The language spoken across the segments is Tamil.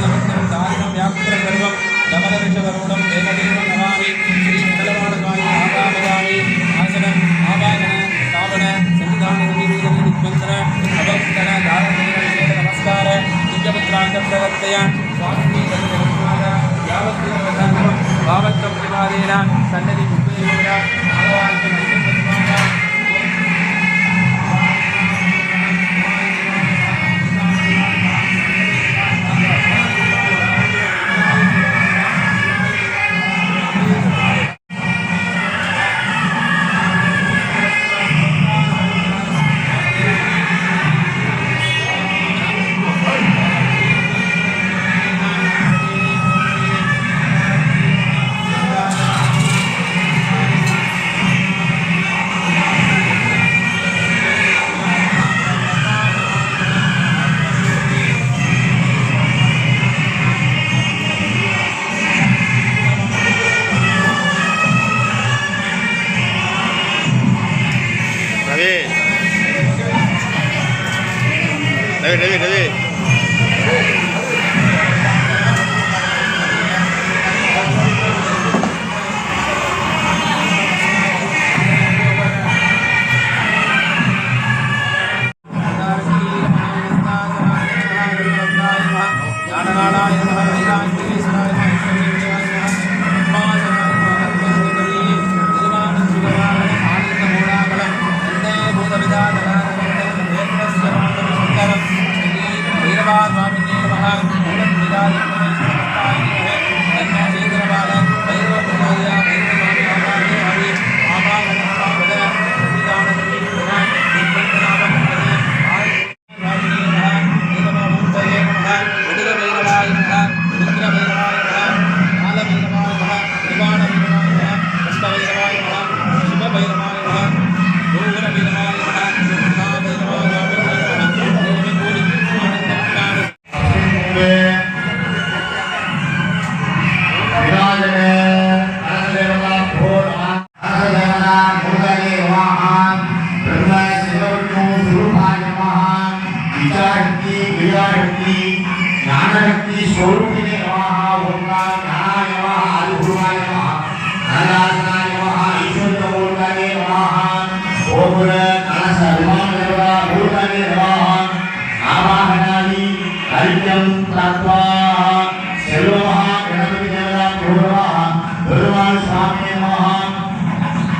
நமஸ்கரம் தாரிணம் வியாக்குல சர்வம் கமல ரிஷவரோடம் தேவதேவம் நமாமி ஸ்ரீ முதலவாட சுவாமி ஆகாமதாமி ஆசனம் ஆபாயன சாவன சன்னிதான சமீபீரதி வித்மந்தர அபஸ்தன தாரணீரேத நமஸ்கார திங்கபத்ராங்க பிரவர்த்தய சுவாமி சன்னிதான பாவத்தம் பிரிவாதேன சன்னதி. முக்தேவன ஆவான்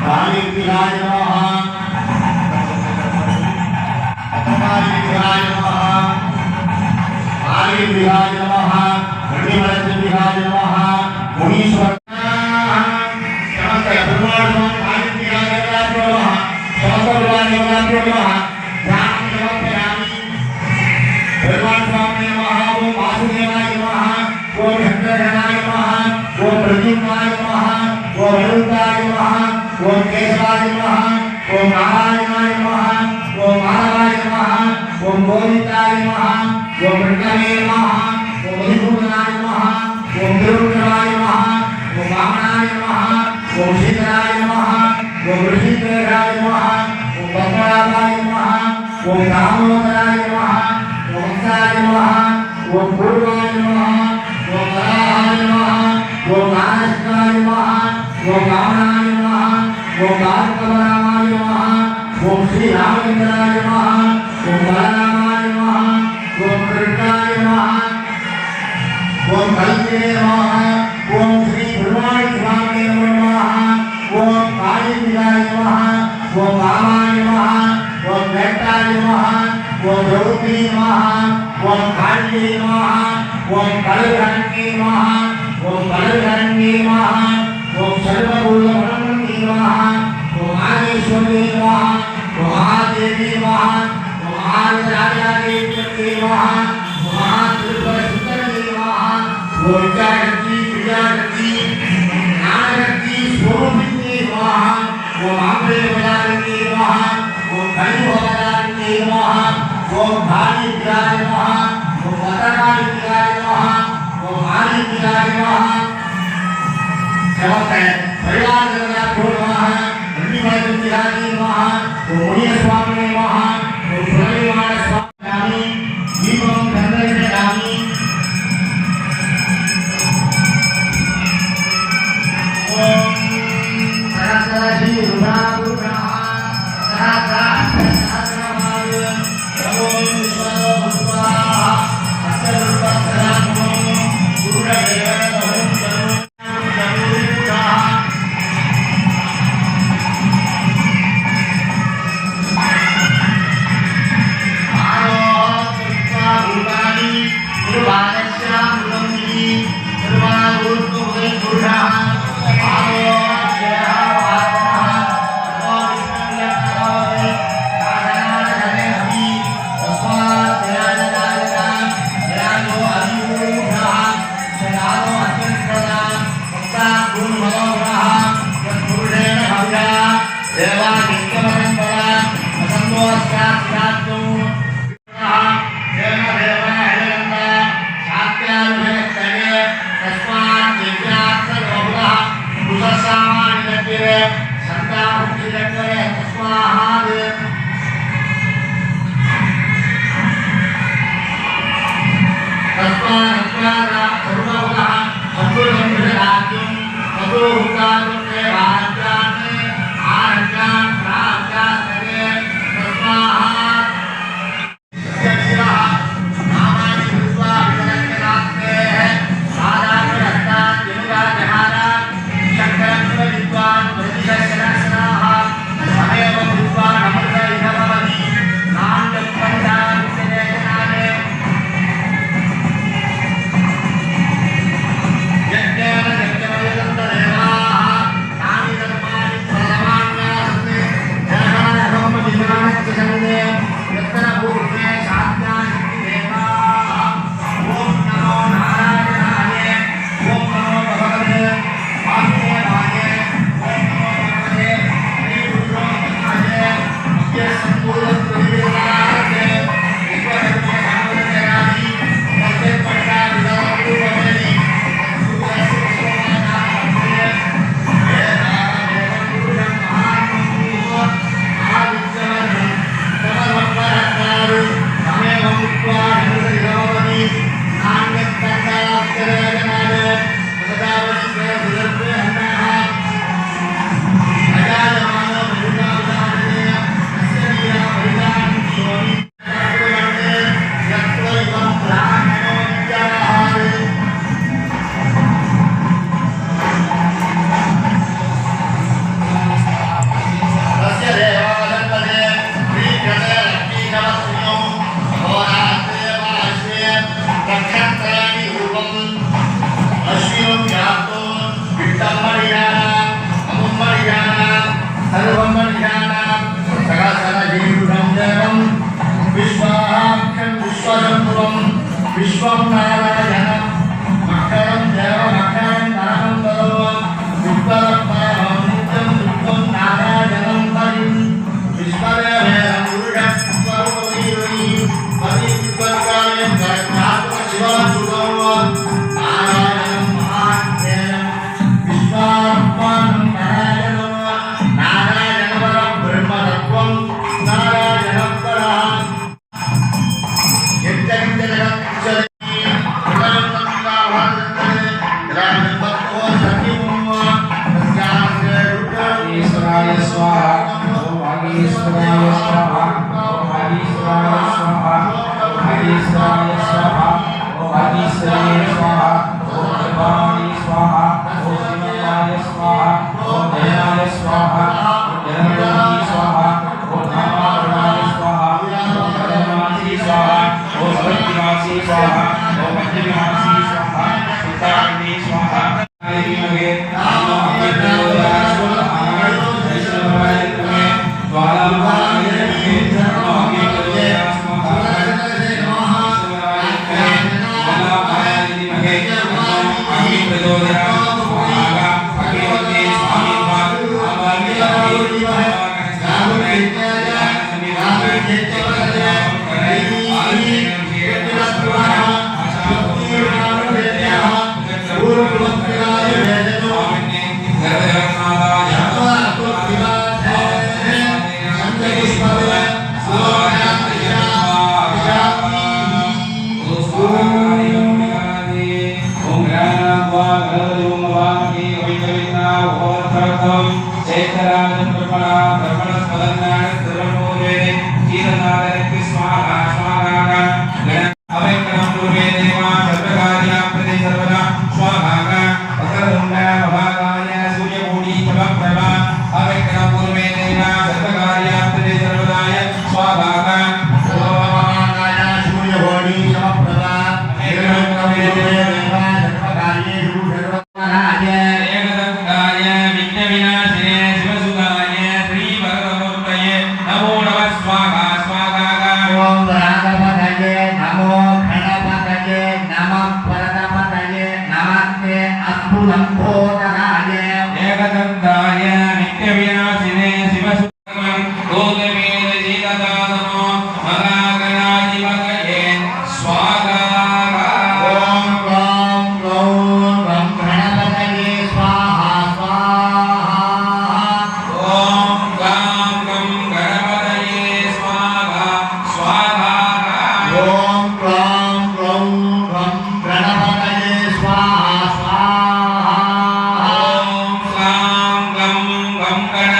पानी पिलाय पानी पिलाय पानी पिलाय नमः गणेश पिलाय नमः मुनीश्वर ఓం రామోదరాయ నమ ఓం సాయ నమ ఓం పూర్వ ओम बलधरण्ये नमः ओम बलधरण्ये नमः ओम सर्वभूतभरण्ये नमः ओम आगेश्वर्ये नमः ओम महादेवी नमः ओम आराध्यादेवी नमः ओम महात्रिपुरसुंदरी नमः ओम जागृति प्रजागृति नागृति स्वरूपिणी नमः ओम आम्रे बजागृति नमः ओम धनु बजागृति नमः ओम भारी विराज नमः नमस्ते परिवार जगन्नाथ को नमः मुनि भाई तिहारी नमः मुनि स्वामी नमः मुनि स्वामी स्वामी दीपम स्वाहा ओम स्वाहा gam gam gam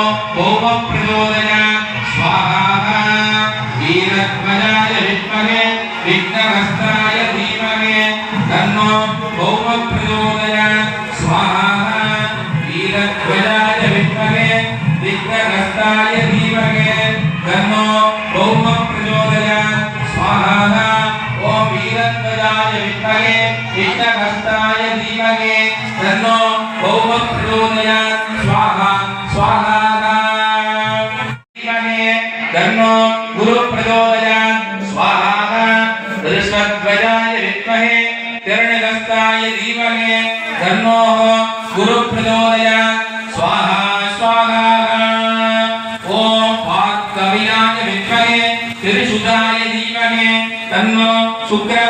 ¡Oh, va, prueba! हिरण्यगस्ताय धीमहे तन्नो गुरु प्रचोदयात् स्वाहा स्वाहा ॐ वाक्कविनाय विद्महे त्रिशुधाय धीमहे तन्नो शुक्र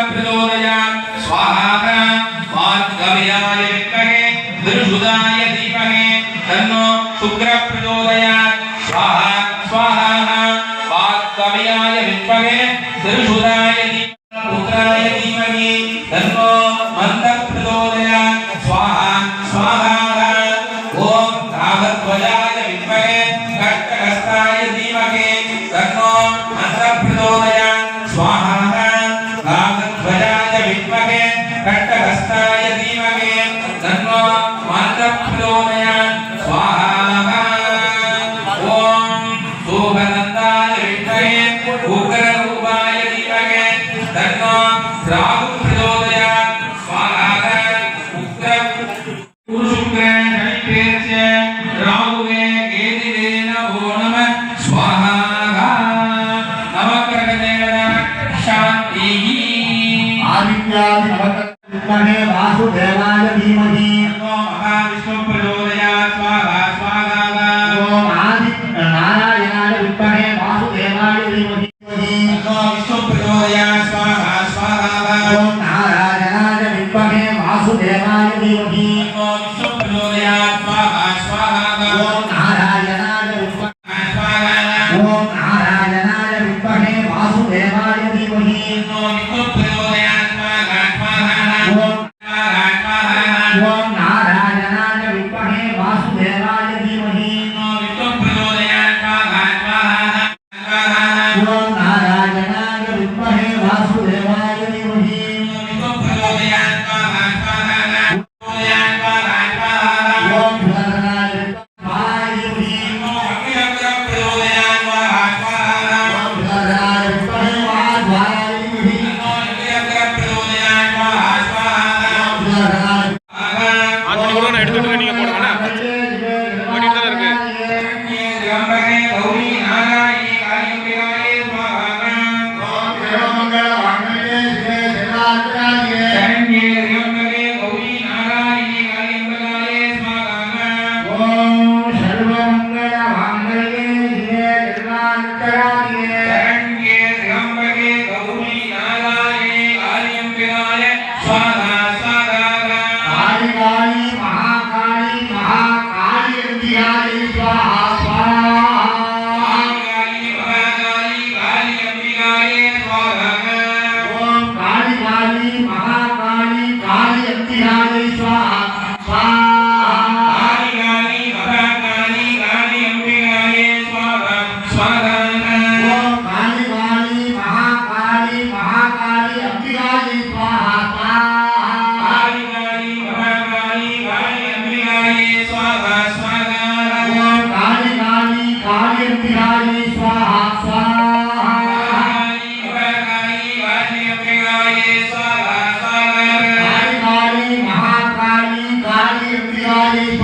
Friday,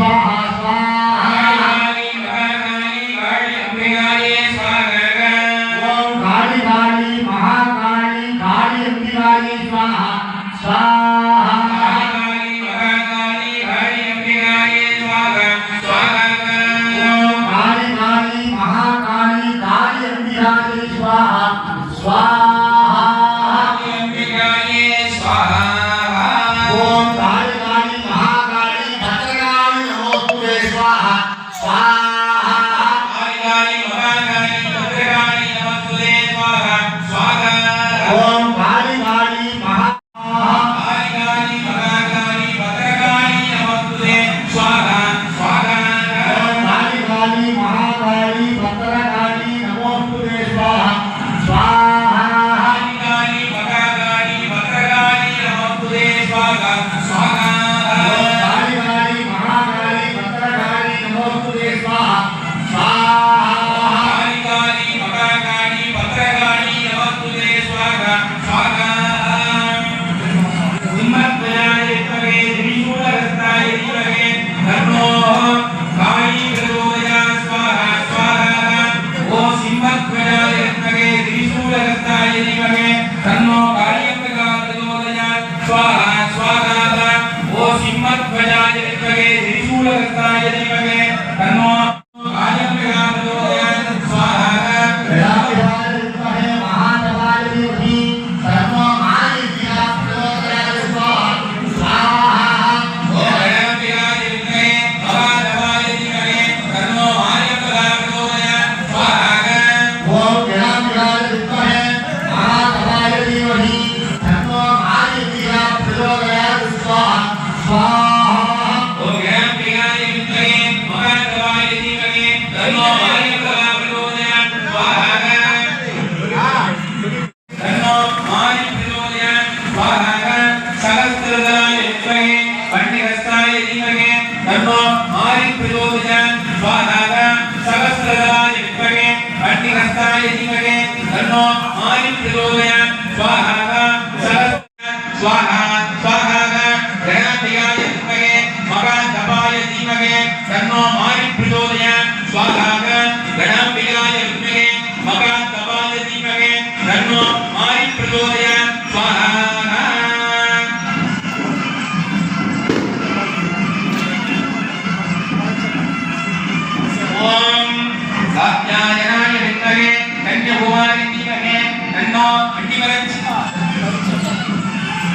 காத்யாயனாய வித்மகே கன்யகுமாரி தீமகே தன்னோ அன்னிவரச்சி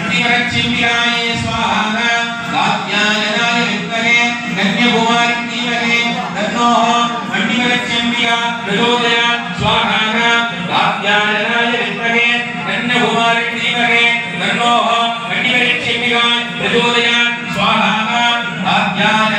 அன்னிவரச்சிந்திராயே ஸ்வாஹா காத்யாயனாய வித்மகே கன்யகுமாரி தீமகே தன்னோ அன்னிவரச்சந்திரா பிரஜோதயா ஸ்வாஹா காத்யாயனாய வித்மகே கன்யகுமாரி தீமகே தன்னோ அன்னிவரச்சந்திரா பிரஜோதயா ஸ்வாஹா காத்யாயனாய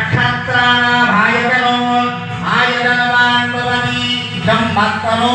నక్షత్రాణాభాయతనో ఆయతనవాన్ భవతి ఇదం మత్తనో